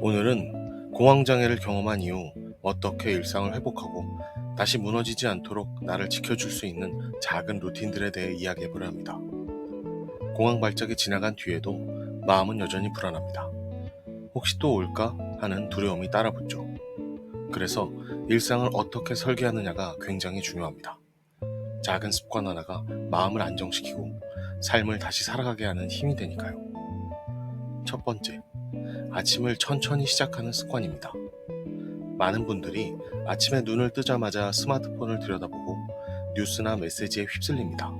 오늘은 공황장애를 경험한 이후 어떻게 일상을 회복하고 다시 무너지지 않도록 나를 지켜줄 수 있는 작은 루틴들에 대해 이야기해보려 합니다. 공황 발작이 지나간 뒤에도 마음은 여전히 불안합니다. 혹시 또 올까 하는 두려움이 따라붙죠. 그래서 일상을 어떻게 설계하느냐가 굉장히 중요합니다. 작은 습관 하나가 마음을 안정시키고 삶을 다시 살아가게 하는 힘이 되니까요. 첫 번째, 아침을 천천히 시작하는 습관입니다. 많은 분들이 아침에 눈을 뜨자마자 스마트폰을 들여다보고 뉴스나 메시지에 휩쓸립니다.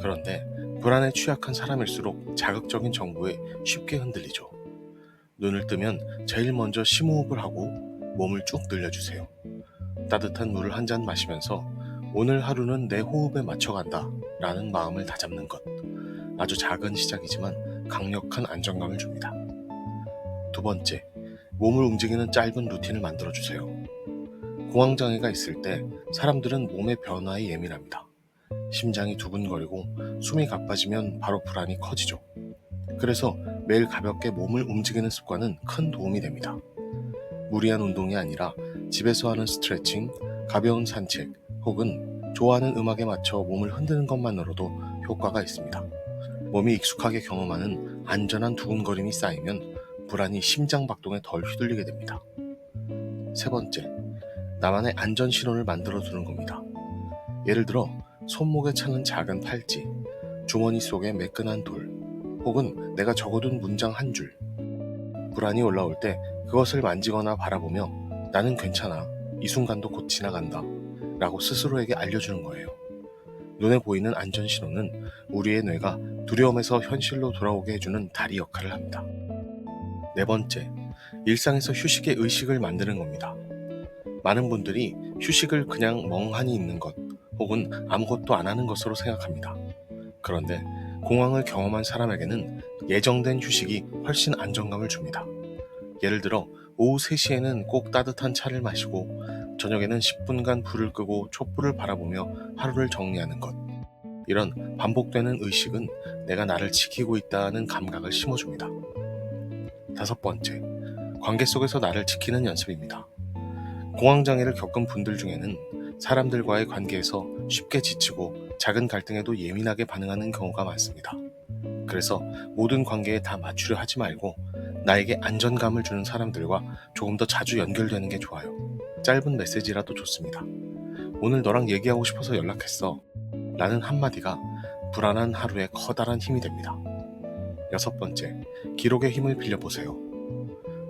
그런데 불안에 취약한 사람일수록 자극적인 정보에 쉽게 흔들리죠. 눈을 뜨면 제일 먼저 심호흡을 하고 몸을 쭉 늘려주세요. 따뜻한 물을 한 잔 마시면서 오늘 하루는 내 호흡에 맞춰간다 라는 마음을 다잡는 것. 아주 작은 시작이지만 강력한 안정감을 줍니다. 두 번째, 몸을 움직이는 짧은 루틴을 만들어 주세요. 공황장애가 있을 때 사람들은 몸의 변화에 예민합니다. 심장이 두근거리고 숨이 가빠지면 바로 불안이 커지죠. 그래서 매일 가볍게 몸을 움직이는 습관은 큰 도움이 됩니다. 무리한 운동이 아니라 집에서 하는 스트레칭, 가벼운 산책, 혹은 좋아하는 음악에 맞춰 몸을 흔드는 것만으로도 효과가 있습니다. 몸이 익숙하게 경험하는 안전한 두근거림이 쌓이면 불안이 심장 박동에 덜 휘둘리게 됩니다. 세 번째, 나만의 안전 신호를 만들어 두는 겁니다. 예를 들어 손목에 차는 작은 팔찌, 주머니 속에 매끈한 돌, 혹은 내가 적어둔 문장 한 줄. 불안이 올라올 때 그것을 만지거나 바라보며 나는 괜찮아. 이 순간도 곧 지나간다. 라고 스스로에게 알려주는 거예요. 눈에 보이는 안전 신호는 우리의 뇌가 두려움에서 현실로 돌아오게 해주는 다리 역할을 합니다. 네 번째, 일상에서 휴식의 의식을 만드는 겁니다. 많은 분들이 휴식을 그냥 멍하니 있는 것 혹은 아무것도 안 하는 것으로 생각합니다. 그런데 공황을 경험한 사람에게는 예정된 휴식이 훨씬 안정감을 줍니다. 예를 들어 오후 3시에는 꼭 따뜻한 차를 마시고 저녁에는 10분간 불을 끄고 촛불을 바라보며 하루를 정리하는 것. 이런 반복되는 의식은 내가 나를 지키고 있다는 감각을 심어줍니다. 다섯 번째, 관계 속에서 나를 지키는 연습입니다. 공황장애를 겪은 분들 중에는 사람들과의 관계에서 쉽게 지치고 작은 갈등에도 예민하게 반응하는 경우가 많습니다. 그래서 모든 관계에 다 맞추려 하지 말고 나에게 안전감을 주는 사람들과 조금 더 자주 연결되는 게 좋아요. 짧은 메시지라도 좋습니다. 오늘 너랑 얘기하고 싶어서 연락했어. 라는 한마디가 불안한 하루에 커다란 힘이 됩니다. 여섯 번째, 기록의 힘을 빌려보세요.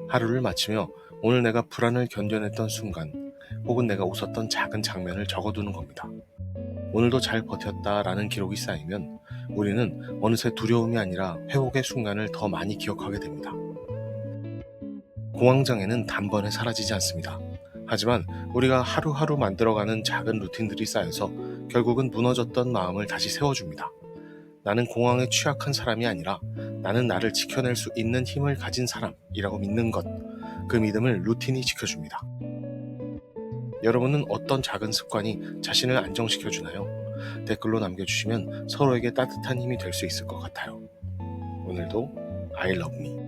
하루를 마치며 오늘 내가 불안을 견뎌냈던 순간, 혹은 내가 웃었던 작은 장면을 적어두는 겁니다. 오늘도 잘 버텼다라는 기록이 쌓이면 우리는 어느새 두려움이 아니라 회복의 순간을 더 많이 기억하게 됩니다. 공황장애는 단번에 사라지지 않습니다. 하지만 우리가 하루하루 만들어가는 작은 루틴들이 쌓여서 결국은 무너졌던 마음을 다시 세워줍니다. 나는 공황에 취약한 사람이 아니라 나는 나를 지켜낼 수 있는 힘을 가진 사람이라고 믿는 것. 그 믿음을 루틴이 지켜줍니다. 여러분은 어떤 작은 습관이 자신을 안정시켜 주나요? 댓글로 남겨주시면 서로에게 따뜻한 힘이 될 수 있을 것 같아요. 오늘도 I love me.